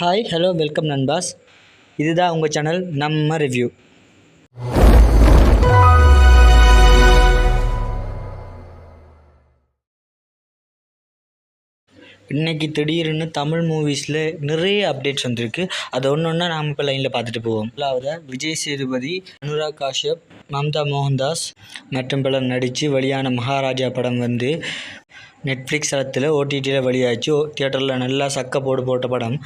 Hi hello welcome நண்பாஸ். இதுதான் உங்கள் channel நம்ம ரிவ்யூ இன்னைக்கு திடீர்னு தமிழ் மூவிஸில் நிறைய அப்டேட்ஸ் வந்திருக்கு. அதை ஒன்று ஒன்றா நாம் இப்போ லைனில் பார்த்துட்டு போவோம். முதலாவது விஜய் சேதுபதி அனுராக் காஷ்யப் மம்தா மோகன்தாஸ் மற்றும் பலர் நடித்து வெளியான மகாராஜா படம் வந்து நெட்ஃப்ளிக்ஸ் தளத்தில் ஓடிடியில் வெளியாச்சு. தியேட்டரில் நல்லா சக்க போடு போட்ட படம்.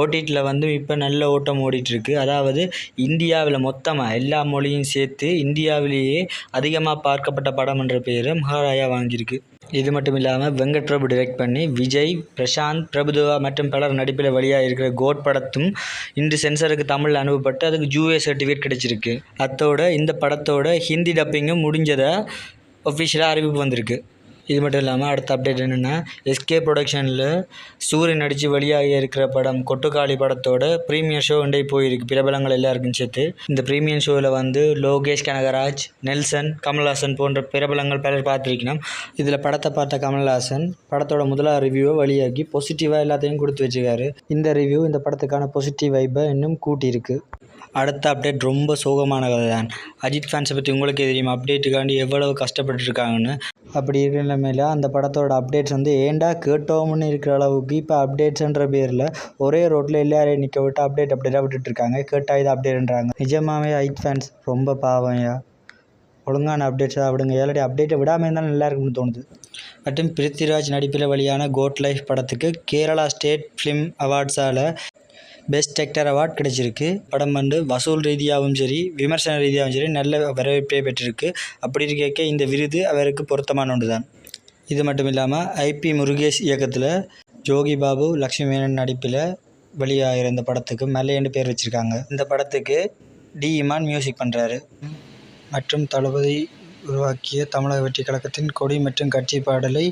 ஓடிடியில் வந்து இப்போ நல்ல ஓட்டம் ஓடிட்டுருக்கு. அதாவது இந்தியாவில் மொத்தமாக எல்லா மொழியும் சேர்த்து இந்தியாவிலேயே அதிகமாக பார்க்கப்பட்ட படம் என்ற பெயரை மகாராஜா வாங்கியிருக்கு. இது மட்டும் இல்லாமல் வெங்கட் பிரபு டிரெக்ட் பண்ணி விஜய் பிரசாந்த் பிரபுதேவா மற்றும் பலர் நடிப்பில் வழியாக இருக்கிற கோட் படத்தும் இன்று சென்சருக்கு தமிழில் அனுப்பப்பட்டு அதுக்கு ஜூஏ சர்டிஃபிகேட் கிடைச்சிருக்கு. அத்தோட இந்த படத்தோட ஹிந்தி டப்பிங்கும் முடிஞ்சதை ஒஃபிஷியலாக அறிவிப்பு வந்திருக்கு. இது மட்டும் இல்லாமல் அடுத்த அப்டேட் என்னென்னா எஸ்கே ப்ரொடக்ஷனில் சூரியன் நடித்து வெளியாக இருக்கிற படம் கொட்டுக்காளி படத்தோட ப்ரீமியர் ஷோ இன்றைக்கு போயிருக்கு. பிரபலங்கள் எல்லாருக்கும் சேர்த்து. இந்த ப்ரீமியர் ஷோவில் வந்து லோகேஷ் கனகராஜ் நெல்சன் கமல்ஹாசன் போன்ற பிரபலங்கள் பலர் பார்த்துருக்கணும். இதில் படத்தை பார்த்த கமல்ஹாசன் படத்தோட முதலாக ரிவ்யூவை வழியாகி பாசிட்டிவாக எல்லாத்தையும் கொடுத்து வச்சுக்காரு இந்த ரிவ்யூ இந்த படத்துக்கான பாசிட்டிவ் வைப்பை இன்னும் கூட்டியிருக்கு. அடுத்த அப்டேட் ரொம்ப சோகமான கதை தான் அஜித் ஃபேன்ஸை பற்றி உங்களுக்கு தெரியும்? அப்டேட்டுக்காண்டி எவ்வளவு கஷ்டப்பட்டுருக்காங்கன்னு அப்படி இருக்கிற நிலைமையில் அந்த படத்தோட அப்டேட்ஸ் வந்து ஏன்டா கேட்டோம்னு இருக்கிற அளவுக்கு இப்போ அப்டேட்ஸ்ன்ற பேரில் ஒரே ரோட்டில் எல்லாரையும் நிற்க விட்டு அப்டேட் அப்டேட்டாக விட்டுட்ருக்காங்க கேட்டால் இது அப்டேட்ன்றாங்க நிஜமாவே ஐட் ஃபேன்ஸ் ரொம்ப பாவம்யா ஒழுங்கான அப்டேட்ஸாக விடுங்க. ஏழடி அப்டேட்டை விடாமல் இருந்தாலும் நல்லா இருக்கும்னு தோணுது. மற்றும் பிருத்திராஜ் நடிப்பில் வழியான கோட் லைஃப் படத்துக்கு கேரளா ஸ்டேட் ஃபிலிம் அவார்ட்ஸால் பெஸ்ட் ஆக்டர் அவார்ட் கிடைச்சிருக்கு. படம் வந்து வசூல் ரீதியாகவும் சரி விமர்சன ரீதியாகவும் சரி நல்ல வரவேற்பை பெற்றிருக்கு. அப்படி இருக்க இந்த விருது அவருக்கு பொருத்தமான ஒன்று தான் இது மட்டும் இல்லாமல் ஐபி முருகேஷ் இயக்கத்தில் ஜோகி பாபு லக்ஷ்மி மேனன் நடிப்பில் வெளியாகிற இந்த படத்துக்கு மல்லையன்னு பேர் வச்சுருக்காங்க. இந்த படத்துக்கு டி இமான் மியூசிக் பண்ணுறாரு மற்றும் தளபதி உருவாக்கிய தமிழக வெற்றி கழகத்தின் கொடி மற்றும் கட்சி பாடலை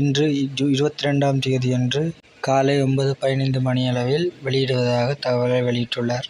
இன்று இருபத்தி ரெண்டாம் தேதியன்று காலை ஒன்பது பதினைந்து மணியளவில் வெளியிடுவதாக தகவலை வெளியிட்டுள்ளார்.